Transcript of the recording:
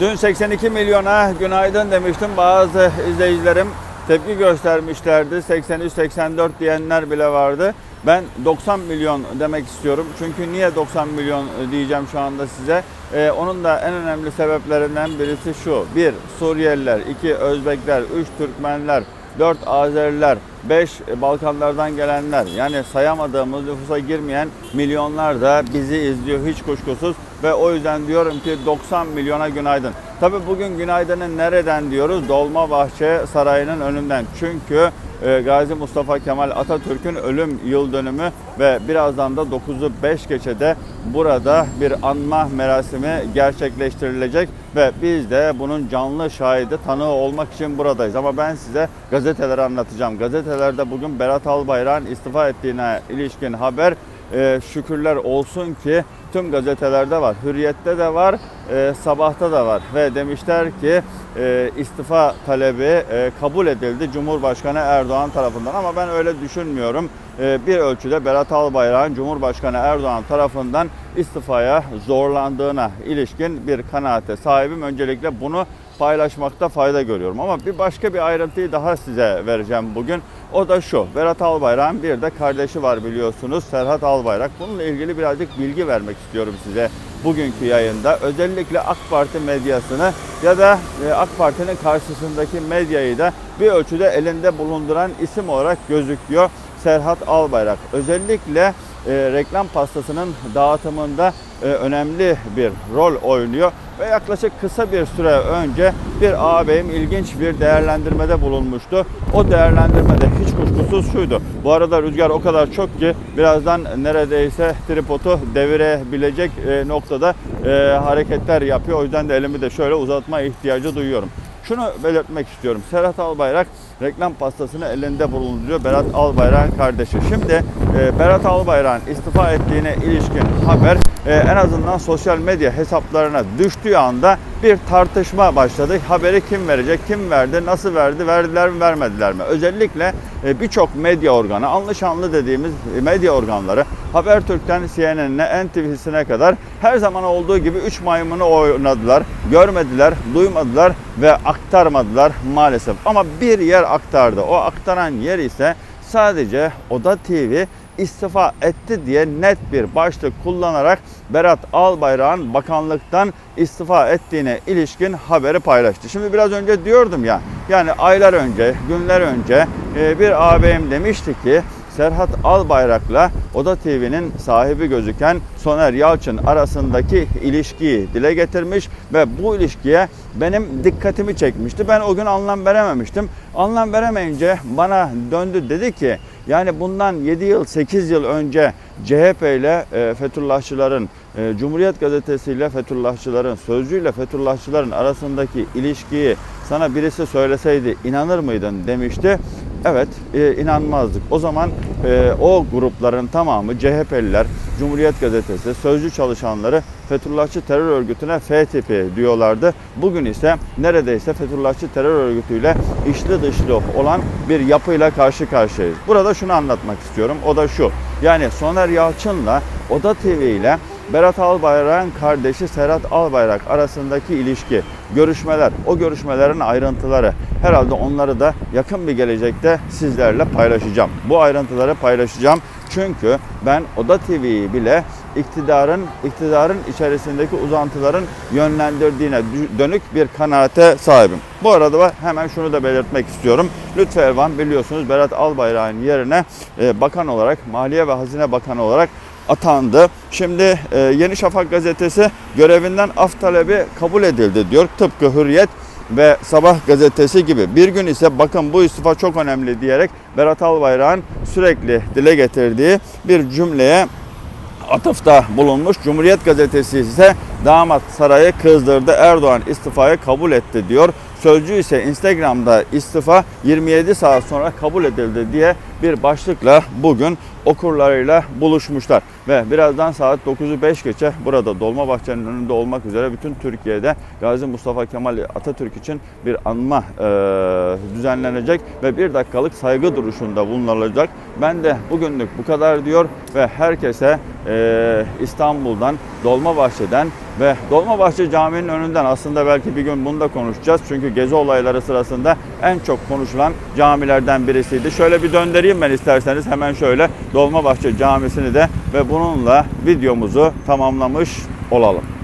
Dün 82 milyona günaydın demiştim. Bazı izleyicilerim tepki göstermişlerdi. 83-84 diyenler bile vardı. Ben 90 milyon demek istiyorum. Çünkü niye 90 milyon diyeceğim şu anda size? Ee, onun da en önemli sebeplerinden birisi şu. 1. Suriyeliler, 2. Özbekler, 3. Türkmenler, 4 Azeriler, 5 Balkanlardan gelenler yani sayamadığımız nüfusa girmeyen milyonlar da bizi izliyor hiç kuşkusuz ve o yüzden diyorum ki 90 milyona günaydın. Tabi bugün günaydının nereden diyoruz? Dolmabahçe Sarayı'nın önünden. Çünkü e, Gazi Mustafa Kemal Atatürk'ün ölüm yıl dönümü ve birazdan da 9'u 5 geçede burada bir anma merasimi gerçekleştirilecek ve biz de bunun canlı şahidi tanığı olmak için buradayız. Ama ben size gazeteleri anlatacağım. Gazetelerde bugün Berat Albayrak'ın istifa ettiğine ilişkin haber e, şükürler olsun ki tüm gazetelerde var. Hürriyet'te de var, e, Sabah'ta da var ve demişler ki e, istifa talebi e, kabul edildi Cumhurbaşkanı Erdoğan tarafından ama ben öyle düşünmüyorum. E, bir ölçüde Berat Albayrak'ın Cumhurbaşkanı Erdoğan tarafından istifaya zorlandığına ilişkin bir kanaate sahibim. Öncelikle bunu paylaşmakta fayda görüyorum. Ama bir başka bir ayrıntıyı daha size vereceğim bugün. O da şu. Berat Albayrak'ın bir de kardeşi var biliyorsunuz. Serhat Albayrak. Bununla ilgili birazcık bilgi vermek istiyorum size bugünkü yayında. Özellikle AK Parti medyasını ya da e, AK Parti'nin karşısındaki medyayı da bir ölçüde elinde bulunduran isim olarak gözüküyor. Serhat Albayrak. Özellikle e, reklam pastasının dağıtımında e, önemli bir rol oynuyor ve yaklaşık kısa bir süre önce bir ağabeyim ilginç bir değerlendirmede bulunmuştu. O değerlendirmede hiç kuşkusuz şuydu. Bu arada rüzgar o kadar çok ki birazdan neredeyse tripodu devirebilecek e, noktada e, hareketler yapıyor. O yüzden de elimi de şöyle uzatma ihtiyacı duyuyorum. Şunu belirtmek istiyorum. Serhat Albayrak reklam pastasını elinde bulunduruyor. Berat Albayrak'ın kardeşi. Şimdi e, Berat Albayrak'ın istifa ettiğine ilişkin haber e, en azından sosyal medya hesaplarına düştüğü anda bir tartışma başladı. Haberi kim verecek, kim verdi, nasıl verdi, verdiler mi, vermediler mi? Özellikle e, birçok medya organı, anlı şanlı dediğimiz medya organları Habertürk'ten CNN'e, NTV'sine kadar her zaman olduğu gibi 3 maymunu oynadılar. Görmediler, duymadılar ve aktarmadılar maalesef. Ama bir yer aktardı. O aktaran yer ise sadece Oda TV istifa etti diye net bir başlık kullanarak Berat Albayrak'ın bakanlıktan istifa ettiğine ilişkin haberi paylaştı. Şimdi biraz önce diyordum ya yani aylar önce, günler önce e, bir ağabeyim demişti ki Serhat Albayrak'la Oda TV'nin sahibi gözüken Soner Yalçın arasındaki ilişkiyi dile getirmiş ve bu ilişkiye benim dikkatimi çekmişti. Ben o gün anlam verememiştim. Anlam veremeyince bana döndü dedi ki yani bundan 7 yıl 8 yıl önce CHP ile e, Fethullahçıların e, Cumhuriyet Gazetesi ile Fethullahçıların Sözcü ile Fethullahçıların arasındaki ilişkiyi sana birisi söyleseydi inanır mıydın demişti. Evet e, inanmazdık. O zaman e, o grupların tamamı CHP'liler, Cumhuriyet Gazetesi, Sözcü çalışanları Fethullahçı terör örgütüne F tipi diyorlardı. Bugün ise neredeyse Fethullahçı terör örgütüyle içli dışlı olan bir yapıyla karşı karşıyayız. Burada şunu anlatmak istiyorum. O da şu. Yani Soner Yalçın'la Oda TV ile Berat Albayrak'ın kardeşi Serhat Albayrak arasındaki ilişki, görüşmeler, o görüşmelerin ayrıntıları herhalde onları da yakın bir gelecekte sizlerle paylaşacağım. Bu ayrıntıları paylaşacağım. Çünkü ben Oda TV'yi bile iktidarın iktidarın içerisindeki uzantıların yönlendirdiğine dönük bir kanaate sahibim. Bu arada hemen şunu da belirtmek istiyorum. Lütfü Elvan biliyorsunuz Berat Albayrak'ın yerine e, bakan olarak, Maliye ve Hazine Bakanı olarak atandı. Şimdi e, Yeni Şafak gazetesi görevinden af talebi kabul edildi diyor. Tıpkı Hürriyet ve Sabah gazetesi gibi. Bir gün ise bakın bu istifa çok önemli diyerek Berat Albayrak'ın sürekli dile getirdiği bir cümleye atıfta bulunmuş. Cumhuriyet gazetesi ise damat sarayı kızdırdı. Erdoğan istifayı kabul etti diyor. Sözcü ise Instagram'da istifa 27 saat sonra kabul edildi diye bir başlıkla bugün okurlarıyla buluşmuşlar. Ve birazdan saat 9'u 5 geçe burada Dolmabahçe'nin önünde olmak üzere bütün Türkiye'de Gazi Mustafa Kemal Atatürk için bir anma e, düzenlenecek ve bir dakikalık saygı duruşunda bulunulacak. Ben de bugünlük bu kadar diyor ve herkese e, İstanbul'dan, Dolmabahçe'den ve Dolmabahçe Camii'nin önünden aslında belki bir gün bunu da konuşacağız. Çünkü gezi olayları sırasında en çok konuşulan camilerden birisiydi. Şöyle bir döndüreyim ben isterseniz hemen şöyle Dolmabahçe Camisi'ni de ve bununla videomuzu tamamlamış olalım.